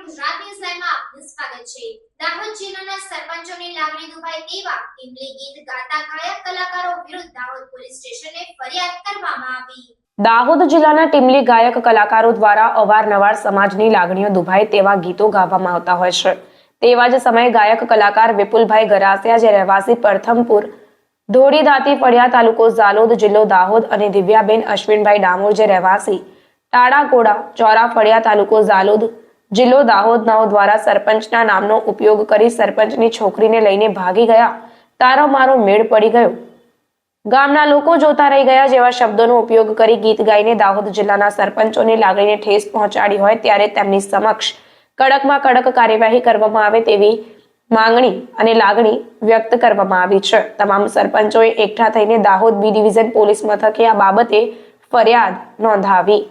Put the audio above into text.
મિત્રો ગુજરાત આપનું સ્વાગત છે. દાહોદ જિલ્લાના સરપંચોની લાગણી દુભાય તેવા ઇમલી ગીત ગાતા ગાયક કલાકારો વિરુદ્ધ દાહોદ પોલીસ સ્ટેશને ફરિયાદ કરવામાં આવી. દાહોદ જિલ્લાના ટીમલી ગાયક કલાકારો દ્વારા અવારનવાર સમાજની લાગણીઓ દુભાય તેવા ગીતો ગાવામાં આવતા હોય છે. તેવા જ સમયે ગાયક કલાકાર વિપુલભાઈ ગરાસિયા, જે રહેવાસી પ્રથમપુર ધોળીદાતી ફળિયા તાલુકો ઝાલોદ જિલ્લો દાહોદ અને દિવ્યાબેન અશ્વિનભાઈ ડામોર, જે રહેવાસી ટાળાકોડા ચોરા ફળિયા તાલુકો ઝાલોદ જિલ્લો દાહોદ નાઓ દ્વારા સરપંચના નામનો ઉપયોગ કરી સરપંચની છોકરીને લઈને ભાગી ગયા. તારો મારો મેળ પડી ગયો. ગામના લોકો જોતા રહી ગયા જેવા શબ્દોનો ઉપયોગ કરી ગીત ગાઈને દાહોદ જિલ્લાના સરપંચોની લાગણીને ઠેસ પહોંચાડી હોય ત્યારે તેમની સમક્ષ કડકમાં કડક કાર્યવાહી કરવામાં આવે તેવી માંગણી અને લાગણી વ્યક્ત કરવામાં આવી છે. તમામ સરપંચોએ એકઠા થઈને દાહોદ બી ડિવિઝન પોલીસ મથકે આ બાબતે ફરિયાદ નોંધાવી.